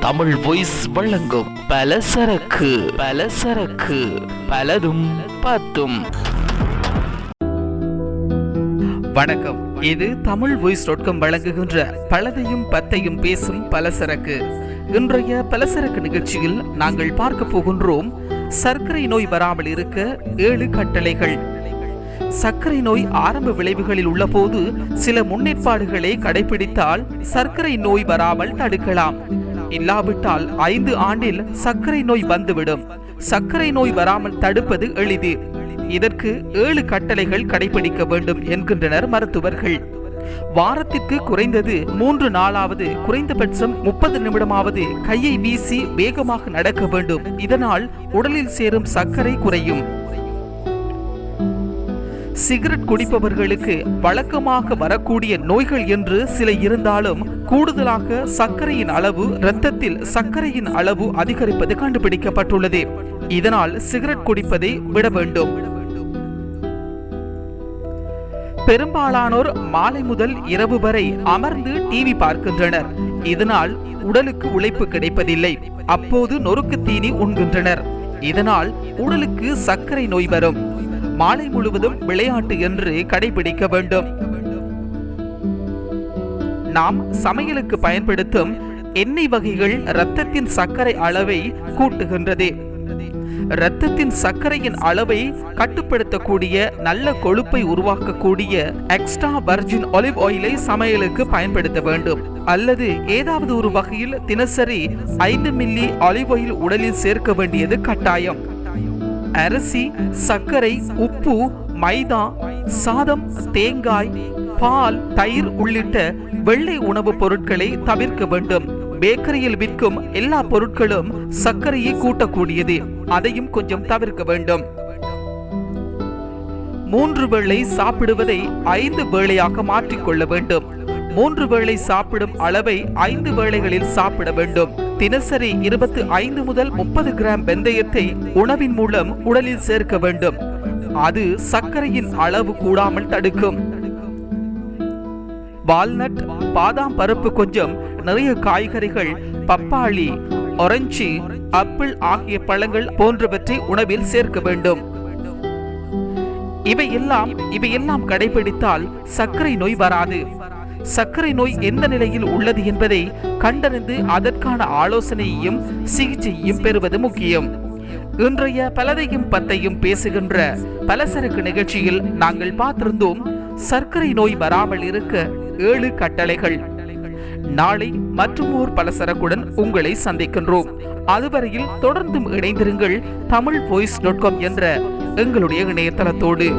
Tamil voice வழங்கும் பலசரக்கு பலசரக்கு பலதும் பத்தும் வணக்கம். இது தமிழ் வாய்ஸ் டாட் காம் வழங்குகின்ற பலதையும் பத்தையும் பேசும் பலசரக்கு இன்றைய பலசரக்கு நிகழ்ச்சியில் நாங்கள் பார்க்க போகின்றோம் சர்க்கரை நோய் வராமல் இருக்க ஏழு கட்டளைகள். சர்க்கரை நோய் ஆரம்ப விளைவுகளில் உள்ளபோது சில முன்னேற்பாடுகளை கடைபிடித்தால் சர்க்கரை நோய் வராமல் தடுக்கலாம். இல்லாவிட்டால் ஐந்து ஆண்டில் சர்க்கரை நோய் வந்துவிடும். சர்க்கரை நோய் வராமல் தடுப்பது எளிது. இதற்கு ஏழு கட்டளைகள் கடைபிடிக்க வேண்டும் என்கின்றனர் மருத்துவர்கள். வாரத்திற்கு குறைந்தது மூன்று நாளாவது குறைந்தபட்சம் முப்பது நிமிடமாவது கையை வீசி வேகமாக நடக்க வேண்டும். இதனால் உடலில் சேரும் சர்க்கரை குறையும். சிகரெட் குடிப்பவர்களுக்கு வழக்கமாக வரக்கூடிய நோய்கள் என்று சில இருந்தாலும் கூடுதலாக சர்க்கரையின் அளவு இரத்தத்தில் சர்க்கரையின் அளவு அதிகரிப்பது கண்டுபிடிக்கப்பட்டுள்ளது. இதனால் சிகரெட் குடிப்பதை விட வேண்டும். பெரும்பாலானோர் மாலை முதல் இரவு வரை அமர்ந்து டிவி பார்க்கின்றனர். இதனால் உடலுக்கு உழைப்பு கிடைப்பதில்லை. அப்போது நொறுக்கு தீனி உண்கின்றனர். இதனால் உடலுக்கு சர்க்கரை நோய் வரும். மாலை முழுவதும் விளையாட்டு என்று கடைபிடிக்க வேண்டும். நாம் சமையலுக்கு பயன்படுத்தும் எண்ணெய் வகைகள் இரத்தத்தின் சர்க்கரை அளவை கூட்டுகின்றது. இரத்தத்தின் சர்க்கரையின் அளவை கட்டுப்படுத்தக்கூடிய நல்ல கொழுப்பை உருவாக்கக்கூடிய எக்ஸ்ட்ரா வர்ஜின் ஒலிவ் ஆயிலை சமையலுக்கு பயன்படுத்த வேண்டும். அல்லது ஏதாவது ஒரு வகையில் தினசரி ஐந்து மில்லி ஒலிவ் ஆயில் உடலில் சேர்க்க வேண்டியது கட்டாயம். அரிசி சர்க்கரை உப்பு மைதா சாதம் தேங்காய் பால் தயிர் உள்ளிட்ட வெள்ளை உணவுப் பொருட்களை தவிர்க்க வேண்டும். பேக்கரியில் விற்கும் எல்லா பொருட்களும் சர்க்கரையை கூட்டக்கூடியது. அதையும் கொஞ்சம் தவிர்க்க வேண்டும். மூன்று வேளை சாப்பிடுவதை ஐந்து வேளையாக மாற்றிக்கொள்ள வேண்டும். மூன்று வேளை சாப்பிடும் அளவை ஐந்து வேளைகளில் சாப்பிட வேண்டும். தினசரி இருபத்தி ஐந்து முதல் முப்பது கிராம் வெந்தயத்தை உணவின் மூலம் உடலில் சேர்க்க வேண்டும். அது சர்க்கரையின் அளவு கூடாமல் தடுக்கும். வால்நட் பாதாம் பருப்பு கொஞ்சம் நிறைய காய்கறிகள் பப்பாளி ஒரஞ்சி ஆப்பிள் ஆகிய பழங்கள் போன்றவற்றை உணவில் சேர்க்க வேண்டும். இவையெல்லாம் இவையெல்லாம் கடைபிடித்தால் சர்க்கரை நோய் வராது. சர்க்கரை நோய் எந்த நிலையில் உள்ளது என்பதை கண்டறிந்து அதற்கான ஆலோசனையையும் சிகிச்சையையும் பெறுவது முக்கியம். இன்றைய பலதையும் பத்தையும் பேசுகின்ற பலசரக்கு நிகழ்ச்சியில் நாங்கள் பார்த்திருந்தோம் சர்க்கரை நோய் வராமல் இருக்க ஏழு கட்டளைகள். நாளை மற்றும் ஓர் பலசரக்குடன் உங்களை சந்திக்கின்றோம். அதுவரையில் தொடர்ந்தும் இணைந்திருங்கள் தமிழ் வாய்ஸ் டாட் காம் என்ற எங்களுடைய இணையதளத்தோடு.